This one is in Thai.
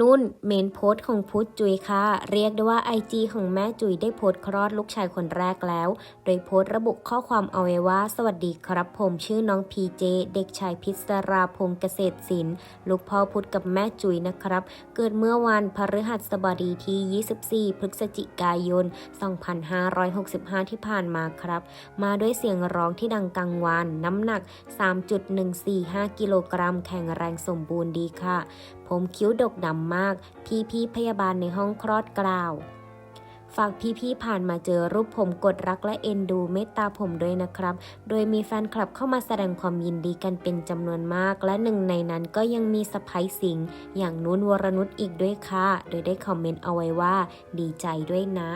นุ่นเมนโพสต์ของพุทธจุยค่ะ เรียกได้ว่าไอจีของแม่จุยได้โพสต์คลอดลูกชายคนแรกแล้ว โดยโพสต์ระบุข้อความเอาไว้ว่า สวัสดีครับผมชื่อน้องพีเจ เด็กชายพิศราพงศ์เกษตรศิลป์ลูกพ่อพุทธกับแม่จุยนะครับ เกิดเมื่อวันพฤหัสบดีที่ 24 พฤศจิกายน 2565 ที่ผ่านมาครับ มาด้วยเสียงร้องที่ดังกังวานน้ำหนัก 3.145 กิโลกรัมแข็งแรงสมบูรณ์ดีค่ะ ผมคิ้วดกดำมาก พี่พี่พยาบาลในห้องคลอดกล่าว ฝากพี่ๆผ่านมาเจอรูปผมกดรักและเอ็นดูเมตตาผมด้วยนะครับ โดยมีแฟนคลับเข้ามาแสดงความยินดีกันเป็นจำนวนมาก และหนึ่งในนั้นก็ยังมีสะพ้ยสิงห์อย่างนุ่นวรนุชอีกด้วยค่ะ โดยได้คอมเมนต์เอาไว้ว่า ดีใจด้วยนะ